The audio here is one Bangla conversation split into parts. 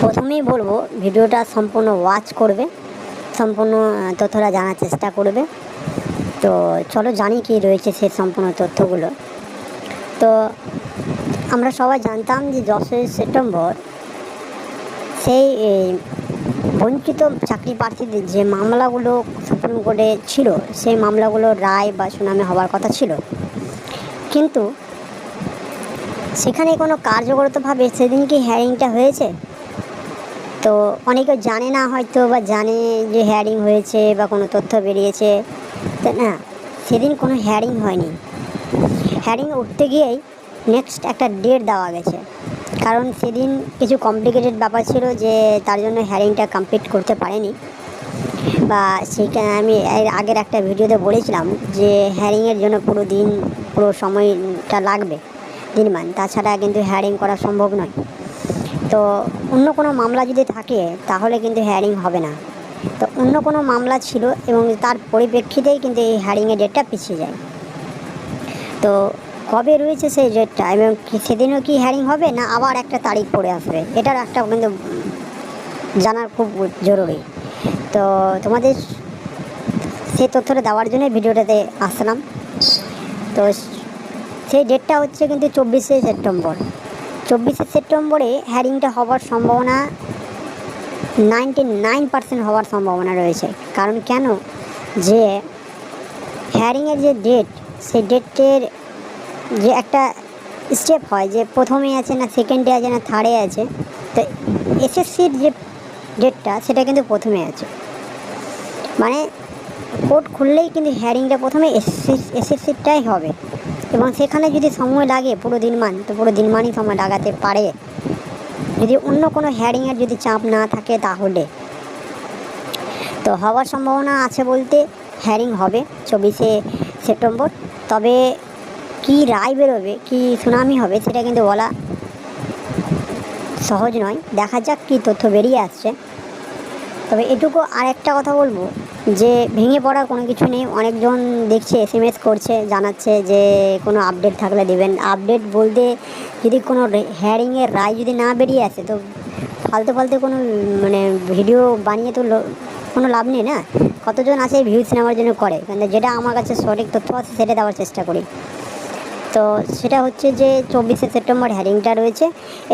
প্রথমেই বলব, ভিডিওটা সম্পূর্ণ ওয়াচ করবে, সম্পূর্ণ তথ্যটা জানার চেষ্টা করবে। তো চলো জানি কি রয়েছে সেই সম্পূর্ণ তথ্যগুলো। তো আমরা সবাই জানতাম যে দশই সেপ্টেম্বর সেই বঞ্চিত চাকরি প্রার্থীদের যে মামলাগুলো সুপ্রিম কোর্টে ছিল, সেই মামলাগুলো রায় বা শুনানি হওয়ার কথা ছিল। কিন্তু সেখানে কোনো কার্যকরতভাবে সেদিন কি হ্যারিংটা হয়েছে? তো অনেকে জানে না হয়তো বা জানে যে হ্যারিং হয়েছে বা কোনো তথ্য বেরিয়েছে। তো না, সেদিন কোনো হ্যারিং হয়নি। হ্যারিং উঠতে গিয়েই নেক্সট একটা ডেট দেওয়া গেছে। কারণ সেদিন কিছু কমপ্লিকেটেড ব্যাপার ছিল যে তার জন্য হ্যারিংটা কমপ্লিট করতে পারেনি। বা সেইখানে আমি এর আগের একটা ভিডিওতে বলেছিলাম যে হ্যারিংয়ের জন্য পুরো দিন, পুরো সময়টা লাগবে দিনমান। তাছাড়া কিন্তু হ্যারিং করা সম্ভব নয়। তো অন্য কোনো মামলা যদি থাকে, তাহলে কিন্তু হ্যারিং হবে না। তো অন্য কোনো মামলা ছিল এবং তার পরিপ্রেক্ষিতেই কিন্তু এই হ্যারিংয়ের ডেটটা পিছিয়ে যায়। তো কবে রয়েছে সেই ডেটটা এবং সেদিনও কি হ্যারিং হবে না আবার একটা তারিখ পড়ে আসবে? এটার একটা কিন্তু জানার খুব জরুরি। তো তোমাদের সেই তথ্যটা দেওয়ার জন্য ভিডিওটাতে আসলাম। তো সেই ডেটটা হচ্ছে কিন্তু চব্বিশে সেপ্টেম্বর। চব্বিশে সেপ্টেম্বরে হ্যারিংটা হওয়ার সম্ভাবনা নাইনটি নাইন পার্সেন্ট হওয়ার সম্ভাবনা রয়েছে। কারণ কেন? যে হ্যারিংয়ের যে ডেট, সেই ডেটের যে একটা স্টেপ হয়, যে প্রথমে আছে না, সেকেন্ডে আছে না, থার্ডে আছে, তো এসএসসির যে ডেটটা, সেটা কিন্তু প্রথমে আছে। মানে কোর্ট খুললেই কিন্তু হ্যারিংটা প্রথমে এসএসসি এসএসসিটাই হবে। এবং সেখানে যদি সময় লাগে পুরো দিনমান, তো পুরো দিনমানই সময় লাগাতে পারে। যদি অন্য কোনো হ্যারিংয়ের যদি চাপ না থাকে তাহলে। তো হওয়ার সম্ভাবনা আছে বলতে হ্যারিং হবে চব্বিশে সেপ্টেম্বর। তবে কি রায় বেরোবে, কি সুনামি হবে সেটা কিন্তু বলা সহজ নয়। দেখা যাক কী তথ্য বেরিয়ে আসছে। তবে এটুকু আর একটা কথা বলব, যে ভেঙে পড়ার কোনো কিছু নেই। অনেকজন দেখছে এস এম এস করছে, জানাচ্ছে যে কোনো আপডেট থাকলে দেবেন। আপডেট বলতে যদি কোনো হ্যারিংয়ের রায় যদি না বেরিয়ে আসে, তো ফালতু ফালতু কোনো মানে ভিডিও বানিয়ে তো কোনো লাভ নেই না? কতজন আছে ভিউজ নেওয়ার জন্য করে? কিন্তু যেটা আমার কাছে সঠিক তথ্য আছে, সেটা দেওয়ার চেষ্টা করি। তো সেটা হচ্ছে যে চব্বিশে সেপ্টেম্বর হ্যারিংটা রয়েছে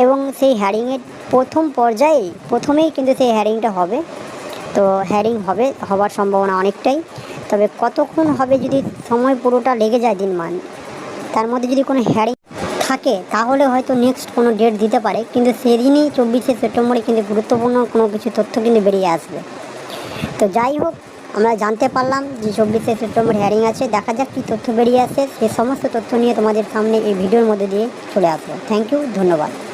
এবং সেই হ্যারিংয়ের প্রথম পর্যায়ে, প্রথমেই কিন্তু সেই হ্যারিংটা হবে। তো হ্যারিং হবে হওয়ার সম্ভাবনা অনেকটাই। তবে কতক্ষণ হবে যদি সময় পুরোটা লেগে যায় দিনমান, তার মধ্যে যদি কোনো হ্যারিং থাকে, তাহলে হয়তো নেক্সট কোনো ডেট দিতে পারে। কিন্তু সেদিনই চব্বিশে সেপ্টেম্বরে কিন্তু গুরুত্বপূর্ণ কোনো কিছু তথ্য কিন্তু বেরিয়ে আসবে। তো যাই হোক আমরা জানতে পারলাম যে চব্বিশে সেপ্টেম্বর হ্যারিং আছে। দেখা যাক কী তথ্য বেরিয়ে আসে। সে সমস্ত তথ্য নিয়ে তোমাদের সামনে এই ভিডিওর মধ্যে দিয়ে চলে আসব। থ্যাংক ইউ ধন্যবাদ।